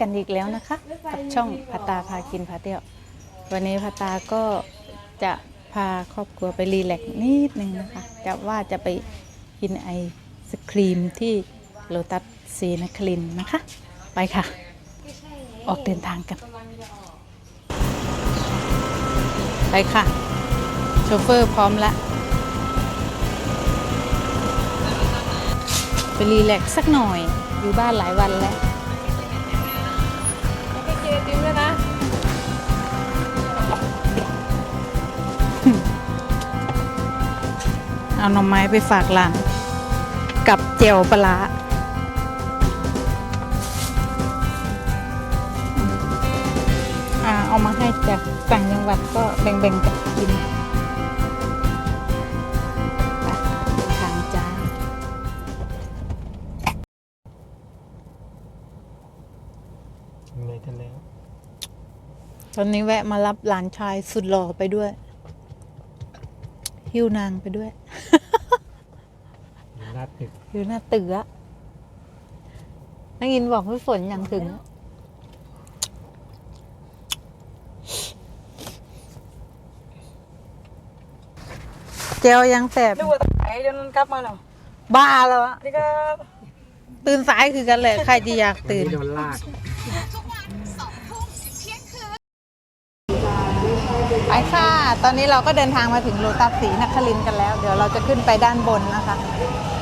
กันอีกแล้วนะคะ กับช่องพาตาพากินพาเที่ยว วันนี้พาตาก็จะพาครอบครัวไปรีแลกซ์นิดนึงนะคะ จะว่าจะไปกินไอศครีมที่โลตัสซีนครินนะคะ ไปค่ะ ออกเดินทางกัน ไปค่ะ โชเฟอร์พร้อมแล้วไปรีแลกซ์สักหน่อย อยู่บ้านหลายวันแล้ว เอาหน่อไม้ไปฝากหลานกับเจียวปลาร้าอ่าเอามาให้จากต่างจังหวัดก็แบ่งๆกันกินไปเดินทางจ้ายังไงกันแล้วตอนนี้แวะมารับหลานชายสุดหล่อไปด้วย หิ้วนางไปด้วยอยู่หน้าตึกอยู่หน้าตึกอะนักยินบอกพี่ฝนยังถึง เจลยังแสบ ดูว่าไหนจนกลับมาแล้วบ้าแล้วอะนี่ครับตื่นสายคือกันแหละ ใครจะอยากวันตื่นนี้โดนลาก ไปค่ะ ตอนนี้เราก็เดินทางมาถึงโลตัสศรีนครินทร์กันแล้ว เดี๋ยวเราจะขึ้นไปด้านบนนะคะโ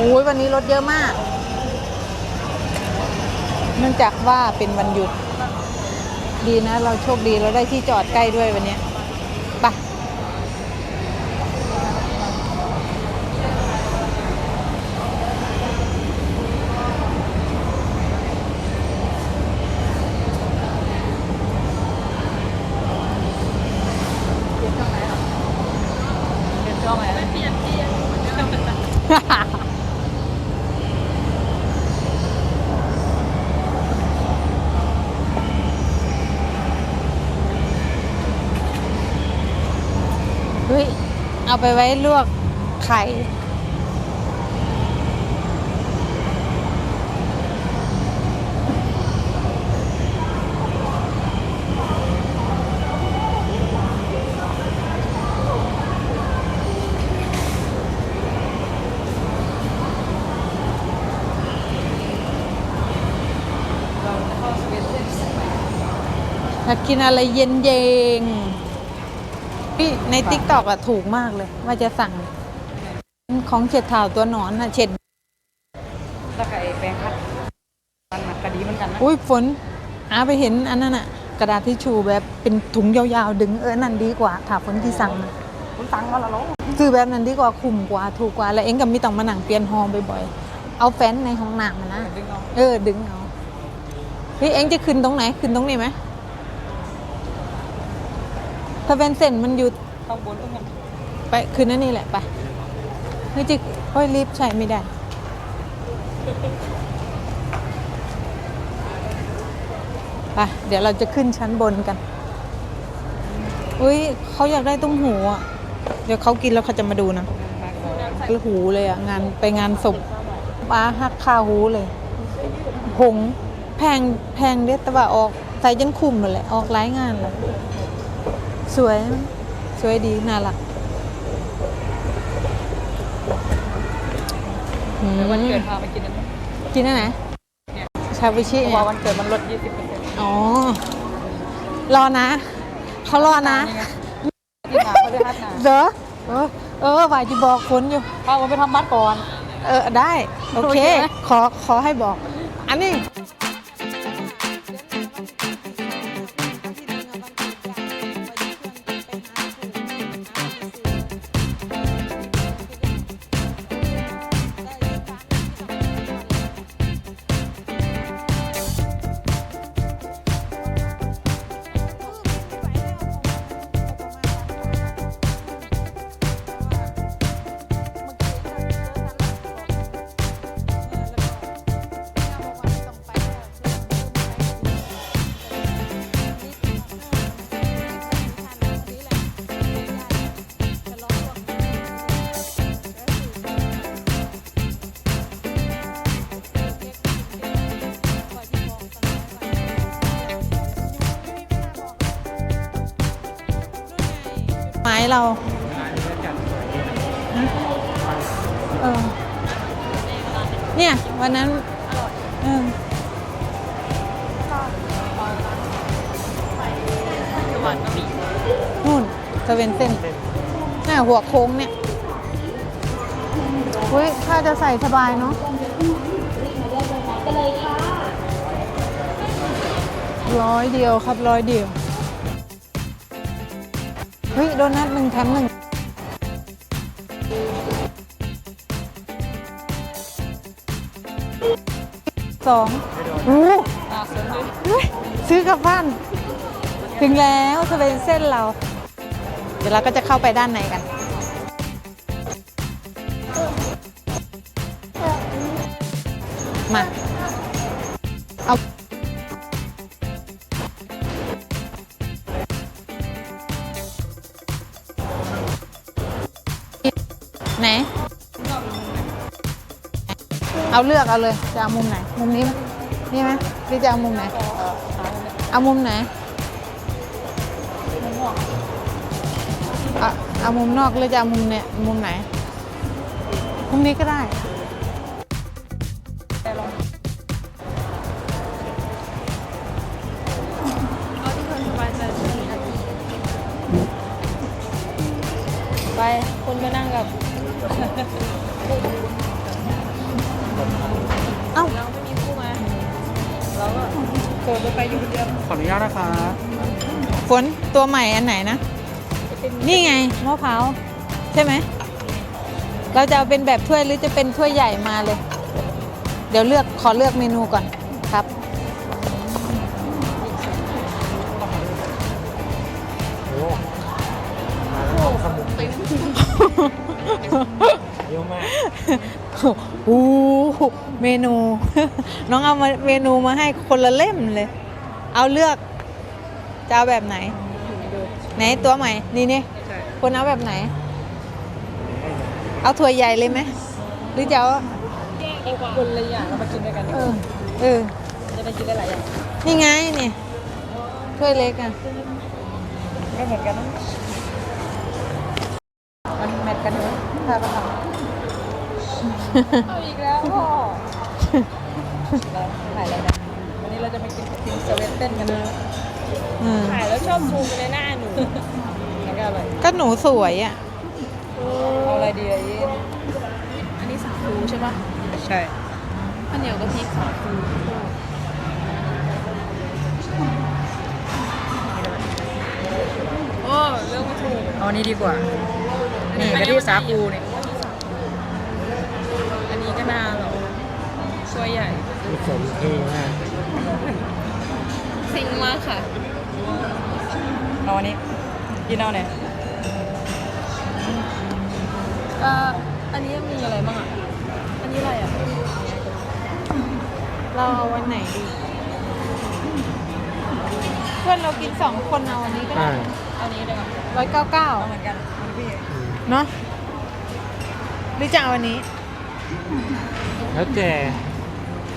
อ้ยวันนี้รถเยอะมาก เนื่องจากว่าเป็นวันหยุด ดีนะ เราโชคดีเราได้ที่จอดใกล้ด้วยวันนี้ เอาไปไว้ลวกไข่อยากกินอะไรเย็นเย็นๆ พี่ในติ๊กตอกอะถูกมากเลย ว่าจะสั่ง ของเฉดเท้าตัวหนอนอะเฉดแล้วก็ไอ้แปรงคัดมันหนักกระดีเหมือนกันนะอุ้ยฝนหาไปเห็นอันนั้นอะกระดาษทิชชู่แบบเป็นถุงยาวๆ ดึงเออนั่นดีกว่าถ้าฝนที่สั่งนะคุณตังค์มาและเนาะคือแบบนั้นดีกว่าคุ้มกว่าถูกกว่า แล้วเองก็ไม่ต้องมานั่งเปลี่ยนห้องบ่อยๆเอาแฟนในห้องน้ำมานะดึงเอาเออดึงเอาเฮ้ยเองจะขึ้นตรงไหนขึ้นตรงนี้ไหม ถ้าเป็นเส้นมันอยู่ข้างบนตรงนั้นไปคืนนั่นนี่แหละไปเฮ้ยจิกโอ้ยรีบใช้ไม่ได้ไปเดี๋ยวเราจะขึ้นชั้นบนกัน อุ้ยเขาอยากได้ตุ้มหูอะ เดี๋ยวเขากินแล้วเขาจะมาดูนะหูเลยอะ งานไปงานศพปลาหักคาหูเลยหงแพงแพงเด็ดแต่ว่าออกใส่จนคุ้มเลยแหละออกหลายงานเลย สวย สวยดี น่ารักอืมวันเกิดพาไปกินอันนี้กินอันไหนชาบูชิเพราะเนี่ว่ายวันเกิดมันลด 20%เปอร์เซ็นต์อ๋อ รอนะ เขารอนะที่หาเขาได้ฮัทนาเด้อเออเออว่าจะบอกคนอยู่พาผมไปทำบัตรก่อน เออ ได้ โอเคโอเคไหมขอ ขอให้บอก อันนี้ เราเออเนี่ย วันนั้นเออนู่นจะเป็นเส้นน่าหัวโค้งเนี่ยเฮ้ยถ้าจะใส่สบายเนาะร้อยเดียวครับร้อยเดียว ฮ้ยโดนัทหนึ่งแถมหนึ่งสองโอ้ยซื้อกลับบ้าน ถึงแล้วสเปนเส้นเรา เดี๋ยวเราก็จะเข้าไปด้านในกัน เอาเลือกเอาเลยจะเอามุมไหน มุมนี้ไหมนี่ไหมหรือจะเอามุมไหน เอามุมไหนเอาเอามุมนอกหรือจะเอามุมเนี่ยมุมไหน มุมนี้ก็ได้ไปคุณก็นั่งกับ เอ้า เราไม่มีคู่มาเราก็โกรธไปอยู่คนเดียวขออนุญาตนะคะฝนตัวใหม่อันไหนนะ นี่ไงมะพร้าวใช่ไหม เราจะเอาเป็นแบบถ้วยหรือจะเป็นถ้วยใหญ่มาเลย เดี๋ยวเลือกขอเลือกเมนูก่อน หเมนู น้องเอามาเมนูมาให้คนละเล่มเลย เอาเลือกจะเอาแบบไหน ไหนตัวใหม่ นี่นี่ใช่คนเอาแบบไหน เอาถั่วใหญ่เลยไหมหรือจะเอาคนละอย่างเรามากินด้วยกันดีเอกว่าอเออจะได้กินได้หลายอย่างนี่ไงนี่ถ้วยเล็กอะไม่เหมือนกันนะมันแมทกันไหมพาไปท เอาอีกแล้วพ่อเราถ่ายอะไรนะวันนี้เราจะไปกินกินเซเว่นเต้นกันนะำอืมถ่ายแล้วชอบซูมไปในหน้าหนูแล้วก็อะไรก็หนูสวยอะ เอาอะไรดีอะยินอันนี้สาคูใช่ปะใช่ข้าวเหนียวกะทิสาคูโอ้เรื่องไม่ถูกเอาอันนี้ดีกว่านี่กะทิสาคูนี่ อันนี้ก็น่าหรอช่วยใหญ่ มีสมเท่มากซิงมากค่ะ เอาอันนี้กินเอาเนี่ยเอ่ออันนี้มีอะไรบ้างอะ อันนี้อะไรอะ เราเอาวันไหนดี เพื่อนเรากินสองคนเอาวันนี้ก็ได้อ่าอันนี้เดี๋ยวก่อนร้อยเก้าเก้าเอาเหมือนกันเอาพี่อืมเนาะหรือจะเอาวันนี้ แล้วแต่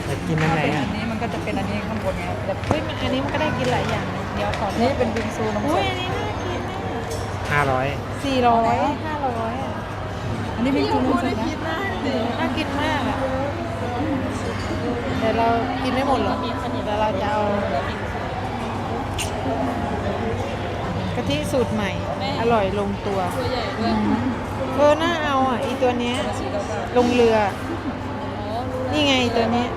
จะกินอันไหนอัอะนนี้มันก็จะเป็นอันนี้ข้างบนไงแต่เฮ้ยมันอันนี้มันก็ได้กินหลายอย่างนะเดี๋ยวขออันนี้เป็นบิงซูนมสอุ้ยดอันนี้น่ากินห้าร้อยสี่ร้อยห้าร้อยอะอันนี้บิงซูนมสดนะน่ากินมากอะเดี๋ยวเรากินไม่หมดหรอกแต่เราจะเอากะทิสูตรใหม่ อร่อยลงตัวตัวใหญ่ด้วยเออน่าเอาอะอีตัวเนี้ยสีเก้าเก้าลงเรืออ๋อรู้แล้วนี่ไงตัวเนี้ย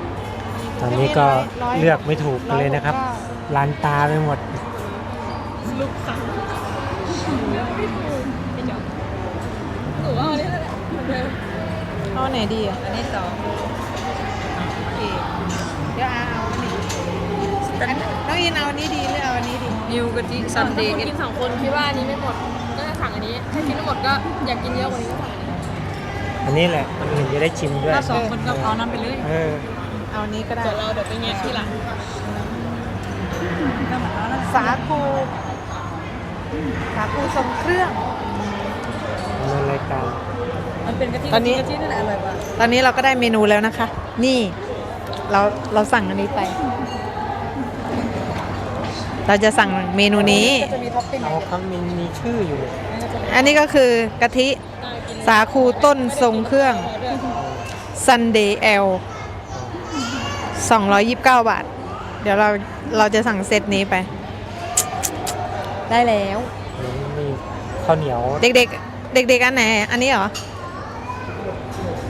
ตอนนี้ก็ร้อยเลือกไม่ถูกเลยนะครับร้อยหกเก้าลานตาไปหมดลูกสั่งหนูว่าอันนี้แหละเหมือนเดิมเอาไหนดีอะอันนี้สองโอเคเดี๋ยวอาเอาอันนี้อันน้องอินเอาอันนี้ดีหรือเอาอันนี้ดีนิวกะทิซันเดย์ถ้าคุณกินสองคนคิดว่าอันนี้ไม่หมดก็จะสั่งอันนี้ถ้ากินไม่หมดก็อยากกินเยอะกว่านี้ก็สั่ง อันนี้อันนี้แหละคนอื่นจะได้ชิมด้วยถ้าสองคนก็เอานั้นไปเลยเออเอาอันนี้ก็ได้ส่วนเราเดี๋ยวไปแงะที่หลังสาคูสาคูทรงเครื่องดำเนินรายการมันเป็นกะทิตอนนี้ กะทินี่แหละอร่อยกว่าตอนนี้เราก็ได้เมนูแล้วนะคะ นี่เราเราสั่งอันนี้ไป เราจะสั่งเมนูนี้ ก็จะมีท็อปปิ้งเอาคำมีมีชื่ออยู่นี่ก็จะมีอันนี้ก็คือกะทิ สาคูต้นทรงเครื่อง Sunday L 229 บาท เดี๋ยวเราเราจะสั่งเซตนี้ไป ได้แล้ว มีข้าวเหนียว เด็กๆ เด็กๆ อันไหน อันนี้เหรอ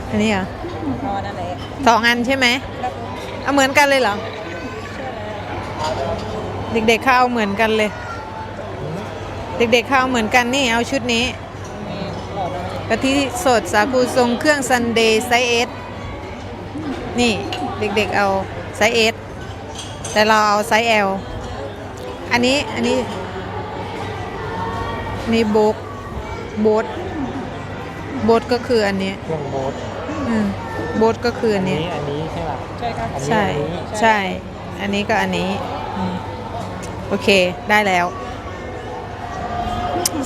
อันนี้เหรอพอนั่นแหละสองอันใช่ไหมแล้วก็เอาเหมือนกันเลยเหรอ เด็กๆเข้าเอาเหมือนกันเลย เด็กๆเข้าเอาเหมือนกันนี่เอาชุดนี้ กะทิสดสาคูทรงเครื่องซันเดย์ไซส์เอสนี่เด็กๆเอาไซส์เอสแต่เราเอาไซส์ L อันนี้อันนี้นี่โบกโบทโบทก็คืออันนี้เครื่องโบ๊ทอืมโบทก็คืออัอันนนี้นี้ อันนี้ใช่ป่ะใช่ครับอันนี้ใช่อันนี้ใช่ อันนี้ก็อันนี้อืมโอเคได้แล้ว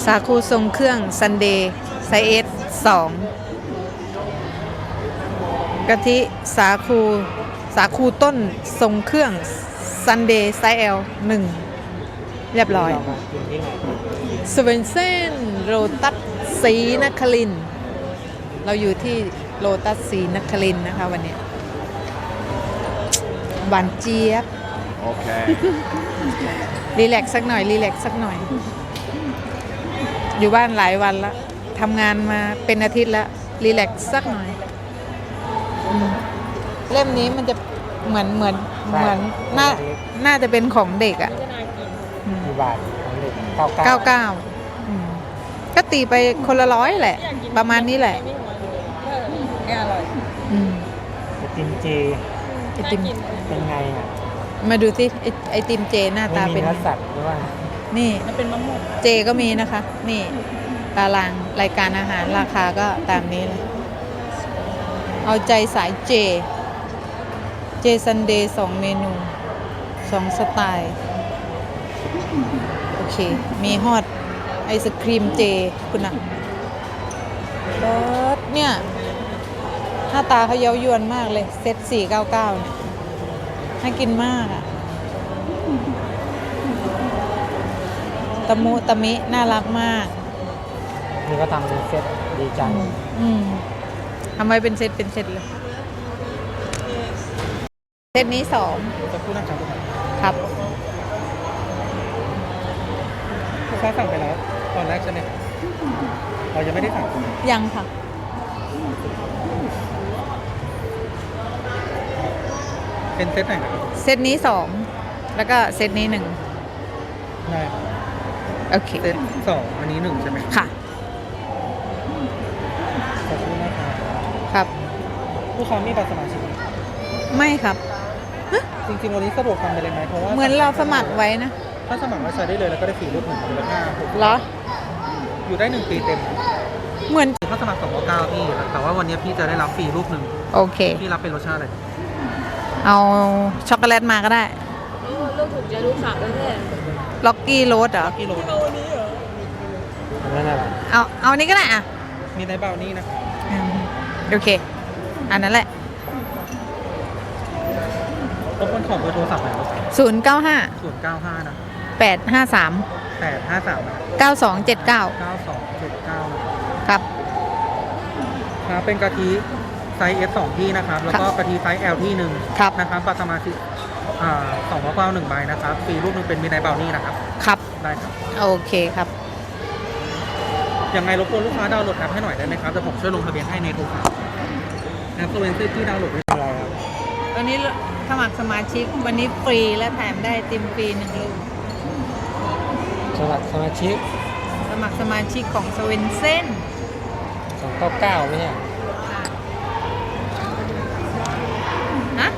สาคูทรงเครื่องซันเดย์ ไซส์เอสสองกะทิสาคูสาคูต้นทรงเครื่องซันเดย์ไซส์เอลหนึ่งเรียบร้อยเรามากินที่ไหนสเวนเซนโรตัสสีนครินทร์เราอยู่ที่โรตัสสีนครินทร์นะคะวันนี้หวานเจี๊ยบ Okay. รีแลกซ์สักหน่อย รีแลกซ์สักหน่อย อยู่บ้านหลายวันแล้ว ทำงานมาเป็นอาทิตย์แล้วรีแลกซ์สักหน่อยอืมเล่มนี้มันจะเหมือนเหมือนเหมือนน่าน่าจะเป็นของเด็กอะ่ะกี่บาทของเด็กเก้าเก้าเก้าเก้าก็ตีไปคนละร้อยแหละ ประมาณนี้แหละแกอร่อยอืมไอติมเจไอติมเป็นไงอะมาดูสิไอไอติมเจหน้าไม่ตามีเป็น เนื้อสัตว์หรือว่านี่ มันเป็นมะม่วงเจก็มีนะคะ นี่ ตารางรายการอาหารราคาก็ตามนี้เลย เอาใจสายเจ เจซันเดย์สองเมนูสองสไตล์ โอเค มีฮอตไอศครีมเจ คุณอะเบิร์ดเนี่ย หน้าตาเขาเย้ายวนมากเลย เซต499เนี่ยน่ากินมากอะตะมุตะมิ น่ารักมาก นี่ก็ทำเป็นเซตดีจังอืมทำไมเป็นเซตเป็นเซตเลย เซตนี้สองจะพูดนะครับครับลูกค้าสั่งไปแล้ว ตอนแรกใช่ไหมเรายังไม่ได้สั่งยังค่ะ เป็นเซตไหนครับเซตนี้สองแล้วก็เซตนี้หนึ่งได้โอเค เซตสองอันนี้หนึ่งใช่ไหม ค่ะ ลูกค้ามีบัตรสมาชิกไหมไม่ครับ จริงๆ วันนี้สะดวกทำไปเลยไหมเพราะว่าเหมือนเราสมัครไว้นะถ้าสมัครแล้วใช้ได้เลยแล้วก็ได้ฟรีรูปหนึ่งมูลค่าหกเหรอ อยู่ได้หนึ่งปีเต็มเหมือนถ้าสมัครสองเก้าพี่ แต่ว่าวันนี้พี่จะได้รับฟรีรูปหนึ่งโอเค พี่รับเป็นรสชาติอะไรเอาช็อกโกแลตมาก็ได้ลูกถูกใจลูกสาวด้วยแท้ล็อกกี้โรสเหรอกิโลนั่นแหละเอาเอาอันนี้ก็ได้อะมีในเบานี่นะอืมโอเค อันนั้นแหละรบกวนขอเบอร์โทรศัพท์หน่อย095ศูนย์เก้าห้านะ853แปดห้าสามนะ9279เก้าสองเจ็ดเก้าครับครับเป็นกะทิไซส์ S สองที่นะครับ แล้วก็กะทิไซส์ L ที่หนึ่งครับนะครับปัตสมาชิกอ่าสองมะพร้าวหนึ่งใบนะครับฟรีรูปหนึ่งเป็นมีในเบานี่นะครับ ครับ ได้ครับ โอเคครับ ยังไงรบกวนลูกค้าดาวน์โหลดแอปให้หน่อยได้ไหมครับเดี๋ยวผมช่วยลงทะเบียนให้ในโทรศัพท์ แอปตัวเวนซี่ที่ดาวน์โหลดไม่เป็นไรครับตอนนี้สมัครสมาชิกวันนี้ฟรีและแถมได้ติมฟรีหนึ่งลูกสมัครสมาชิกสมัครสมาชิกของสเวนเซนสองเก้าเก้าไม่ใช่ฮะ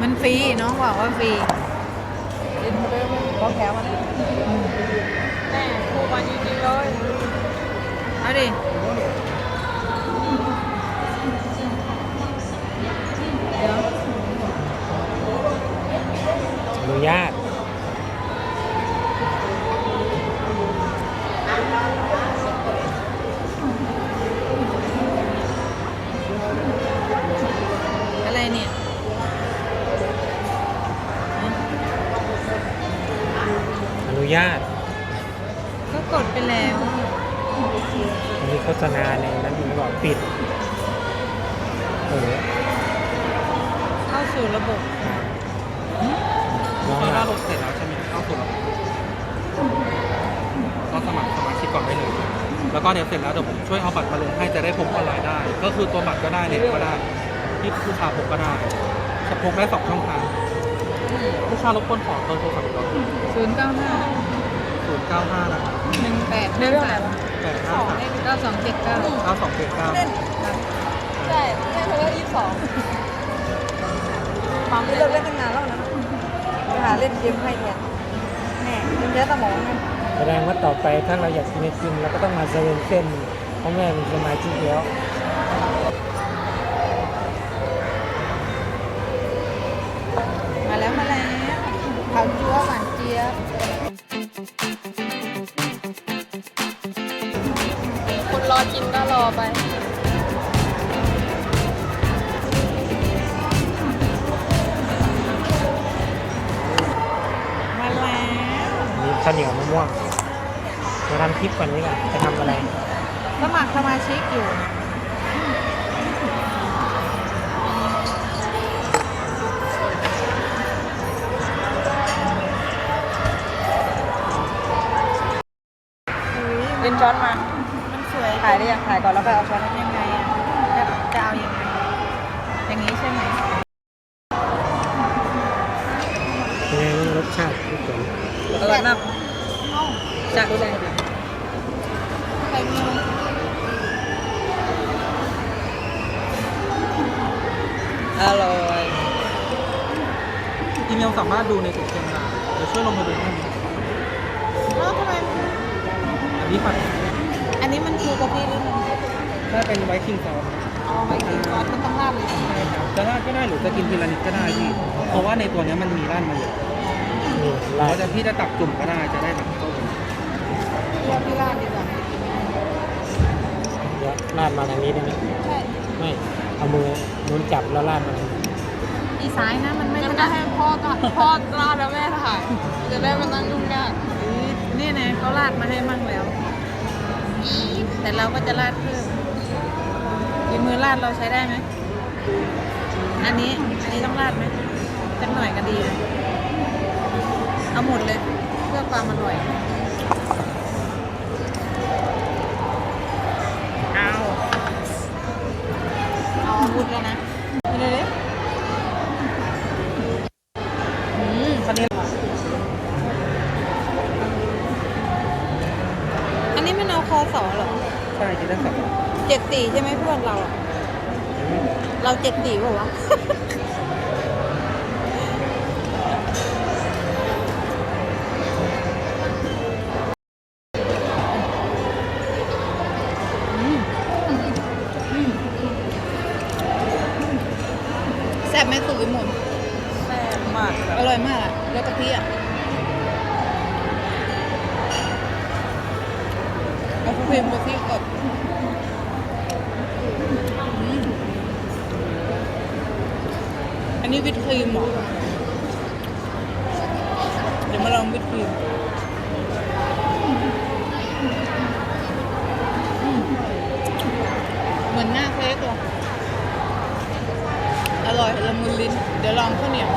มันฟรีน้องบอกว่าฟรีก็แค่วันแม่ถูกกว่าจริงๆเลยเอาดิ นุญาตารบกวนขอเบอร์โทรศัพท์ก่อนศูนย์เก้าห้าศูนย์เก้าห้านะครับหนึ่งแปดหนึ่งสามแปดห้าสามเก้าสองเจ็ดเก้าเก้าสองเจ็ดเก้าใช่แม่เขาเลิกยี่สิบสองปั๊มเลิกเล่นตั้งนานแล้วนะไปหาเล่นเกมให้แทนแม่ยังใช้สมองไงแสดงว่าต่อไปถ้าเราอยากกินไอติมเราก็ต้องมาเซเว่นเส้นเพราะแม่เป็นสมาชิกแล้ว ข้าวเหนียวมะม่วงมาทำคลิปก่อนนี้ก่อนจะทำอะไรสมัครสมาชิกอยู่เล่นช้อนมา มันสวยถ่ายได้ยังถ่ายก่อนแล้วก็เอาช้อนให้ยังไงอะจะจะเอายังไงอย่างนี้ใช่ไหมเป็นไงบ้างรสชาติทุกคนอร่อยมาก จากดูเลยใส่มืออร่อยอีเมลสามารถดูในถุงเกมได้เดี๋ยวช่วยลงทะเบียนให้แล้วทำไมอันนี้ผัดอันนี้มันคือกะทิหรือเปล่าถ้าเป็นไวท์คิงซอสเอาไปกินก่อนมันต้องราดเลยใช่ครับจะราดก็ได้หรือจะกินทีละนิดก็ได้พี่เพราะว่าในตัวเนี้ยมันมีด้านมาเยอะนี่เพลาดราะจะพี่จะตักจุ่มก็ได้จะได้แบบต้ม เลือกที่ราดดีกว่าเดี๋ยวลาดมาทางนี้ได้ไหมใช่ไม่เอามือนุ้นจับแล้วลาดมาทางนี้อีซ้ายนะมันไม่งั้นถก็นัดให้พ่อก็พ่อราดแล้วแม่ถ่ายจะได้ไมันนั่งยุ่งยากอุ๊ยนี่นะเขาราดมาให้มั่งแล้ว แต่เราก็จะราดเพิ่มยีมือราดเราใช้ได้ไหมอันนี้อันนี้ต้องราดไหมสักหน่อยก็ดีนะเอาหมดเลย เพื่อความอร่อย เอาเอาอา วุธแล้วนะนี่เลยดิอืมอันนี้อันนี้มันเอาคอสอเหรอใช่กินได้สองเจ็ดสี่ใช่ไหมเพื่อนเราอะเราเจ็ดสี่เปล่าวะ ซ่บไหมสุวิมลแซ่บมากอร่อยมากอะแล้วกะทิอะเอาครีมกะทิกดอืมอันนี้วิปครีมเหรอเดี๋ยวมาลองวิปครีมอืมเหมือนหน้าเค้กเลยอร่อยละมุนลิ้น เดี๋ยวลองข้าวเหนียว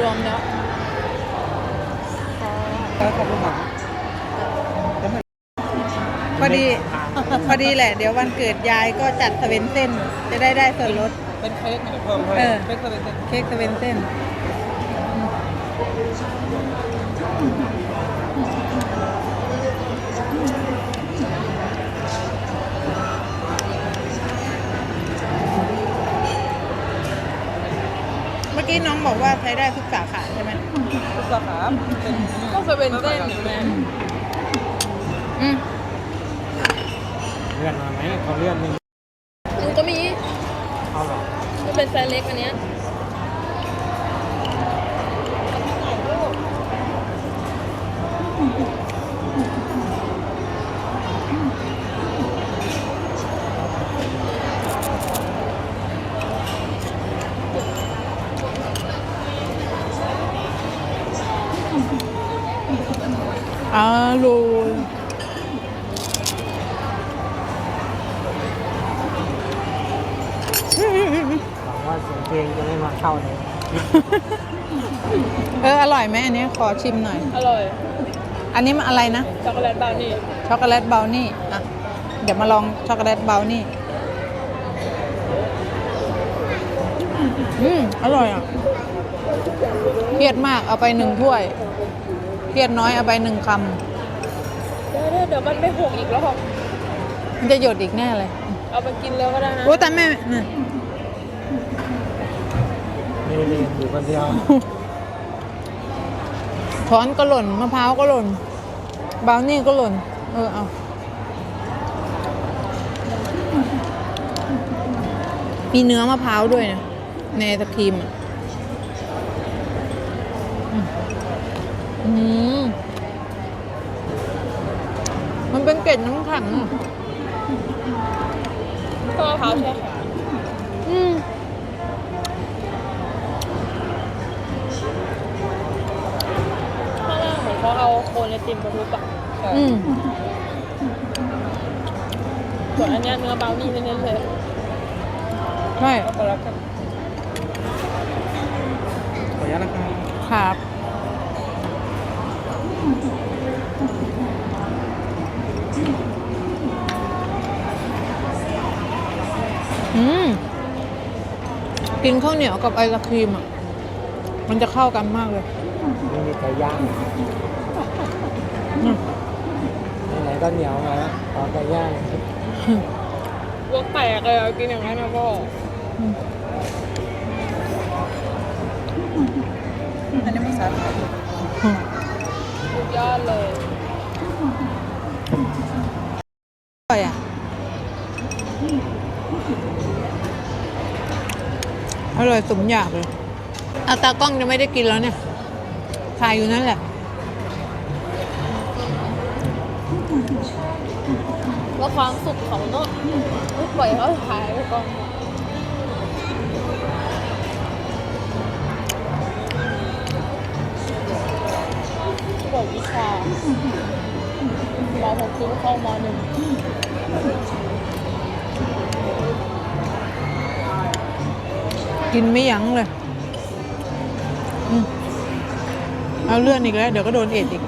รวมๆแล้ว แล้วขอบคุณครับ พอดี พอดีแหละ เดี๋ยววันเกิดยายก็จัดสเวนเส้น จะได้ได้ส่วนลด เป็นเค้กเนี่ยเพิ่มให้เออ เค้กสเวนเซนเค้กสเวนเส้นเมื่อกี้น้องบอกว่าใช้ได้ทุกสาขาใช่ไหมทุกสาขาเป็นก็เคยเป็นเส้นอยู่แม่อืม เลื่อนมาไหมเขาเลื่อนนึงหนก็มีเอาหรอมันเป็นไซส์เล็กอันเนี้ยอร่อย ว่าเสียงเพลงจะไม่มาเข้าในเอออร่อยไหมอันนี้ขอชิมหน่อย อร่อย อันนี้มันอะไรนะ ช็อกโกแลตบราวนี่ช็อกโกแลตเบลนี่อะ เดี๋ยวมาลองช็อกโกแลตเบลนี่อืมอร่อยอะเครียดมากเอาไปหนึ่งถ้วยเครียดน้อยเอาไปหนึ่งคเดี๋ยวเดี๋ยวเดี๋ยวมันไม่หกอีกแล้วำมันจะหยดอีกแน่เลย เอาไปกินแล้วก็ได้นะ โอ้แต่แม่น่ะ นี่นี่อยู่คนเดียวช้อนก็หล่นมะพร้าวก็หล่นเบลนี่ก็หล่น เออเอามีเนื้อมะพร้าวด้วยนะในไอศครีมอะอืมมันเป็นเกล็ดน้ำแข็งอะก็มะพร้าวแช่แข็งอืม ข้างล่าง เหมือนเขาเอาโคนไอติมมาทุบอะอืมส่วนอันเนี้ยเนื้อบราวนี่เน้นๆเลยใช่ช็อกโกแลตกันขออนุญาตนะครับครับอืมกินข้าวเหนียวกับไอศครีมอะ มันจะเข้ากันมากเลย นี่มีไก่ย่างอืม ไหนๆก็เหนียวมาแล้วขอไก่ย่างพวกแตกเลยอะกินอย่างนั้นนะพ่ออันนี้ภาษาไทยสุดยอดเลยอร่อยอะ อร่อยสมอยากเลย เอาตากล้องจะไม่ได้กินแล้วเนี่ยถ่ายอยู่นั่นแหละ ว่าความสุขขาเนอะไม่ปล่อยเขาหายไปก่อนบอกวิชามหกคือเข้ามหนึ่งกินไม่ยั้งเลยเอาเลื่อนอีกแล้ว เดี๋ยวก็โดนเอ็ดอีก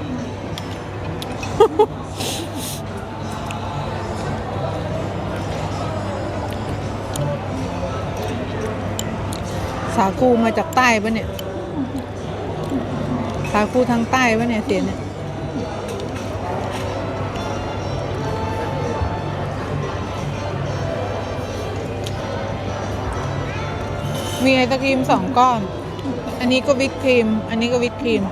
าคูมาจากใต้ปะเนี่ย สาคูทางใต้ปะเนี่ยเตียเนี่ยมีไอศครีมสองก้อน อันนี้ก็วิปครีม อันนี้ก็วิปครีม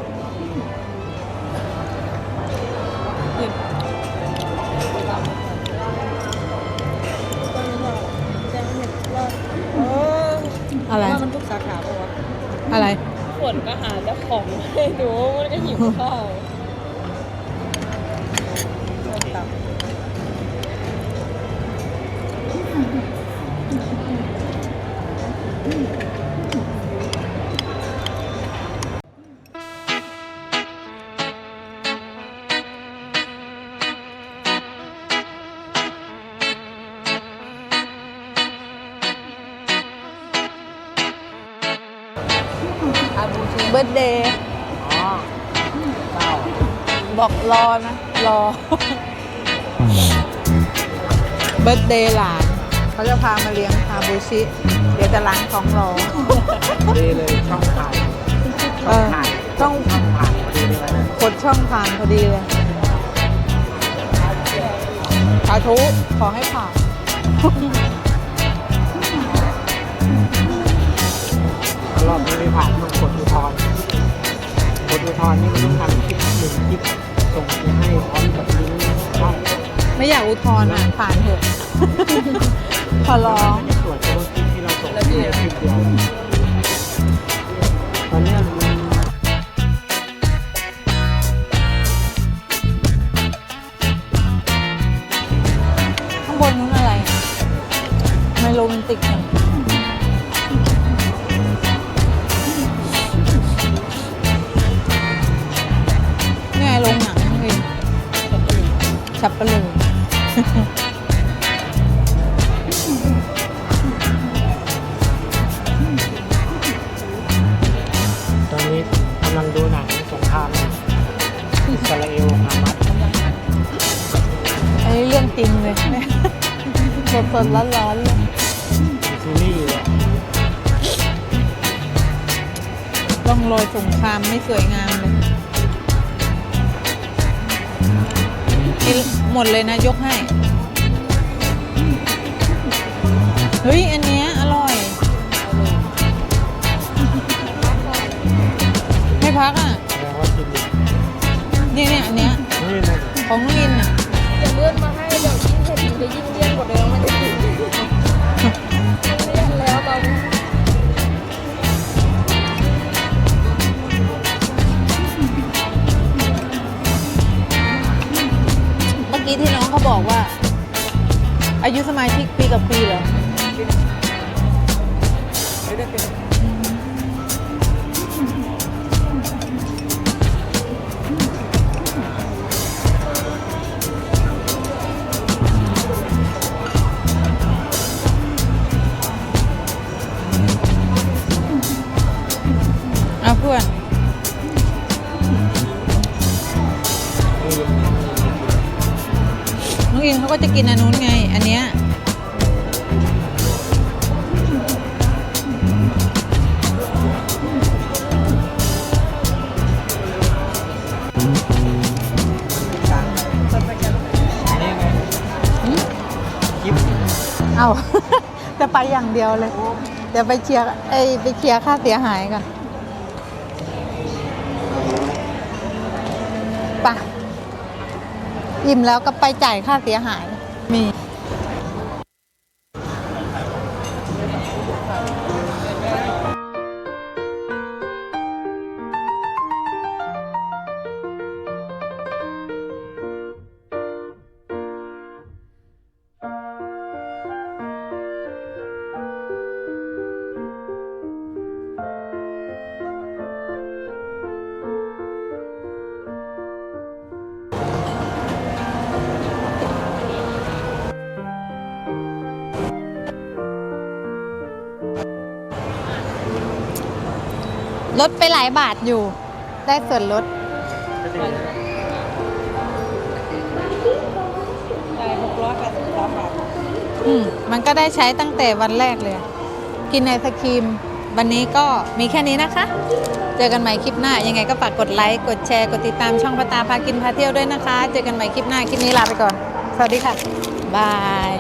ให้ดูมันก็หิ บอกรอนะ รอ เบิร์ดเดย์หลาน เขาจะพามาเลี้ยงคาบูชิ เดี๋ยวจะล้างท้องรอ ดีเลยช่องถ่ายเออ ต้องช่องถ่ายพอดีเลยนะกดช่องผ่านพอดีเลยสาธุขอให้ผ่านรอบนี้ไม่ผ่านต้องกดอุทธรณ์กดอุทธรณ์นี่มันต้องทำคลิปหนึ่งคลิป ส่งไปให้พร้อมกับลิงก์ช่องไม่อยากอุทธรณ์อะผ่านเถอะ ขอร้องจะตรวจเฉพาะคลิปที่เราส่งไปให้คลิปเดียว ร่องรอยสงครามไม่สวยงามเลยกินหมดเลยนะยกให้ เฮ้ย อันเนี้ยอร่อยไม่พักอะแสดงว่ากินดีเนี่ยเนี่ยอันเนี้ยนี่นะของลินอะ เดี๋ยวเลื่อนมาให้เดี๋ยวยิ่งเผ็ดมันจะยิ่งเลี่ยนกว่าเดิมมันจะ กี้ที่น้องเขาบอกว่า อายุสมาชิกปีกับปีเหรอ เขาก็จะกินอันนู้นไง อันเนี้ยนี่ไงคลิปเอา จะไปอย่างเดียวเลย เดี๋ยวไปเคลียร์ไอยไปเคลียร์ค่าเสียหายก่อน อิ่มแล้วก็ไปจ่ายค่าเสียหายมี ลดไปหลายบาทอยู่ ได้ส่วนลดก็ดีได้หกร้อยแปดสิบสามบาทอืมมันก็ได้ใช้ตั้งแต่วันแรกเลย กินไอศครีม วันนี้ก็มีแค่นี้นะคะ เจอกันใหม่คลิปหน้า ยังไงก็ฝากกดไลค์ กดแชร์ กดติดตามช่องพระตาพากินพาเที่ยวด้วยนะคะ เจอกันใหม่คลิปหน้า คลิปนี้ลาไปก่อน สวัสดีค่ะ บาย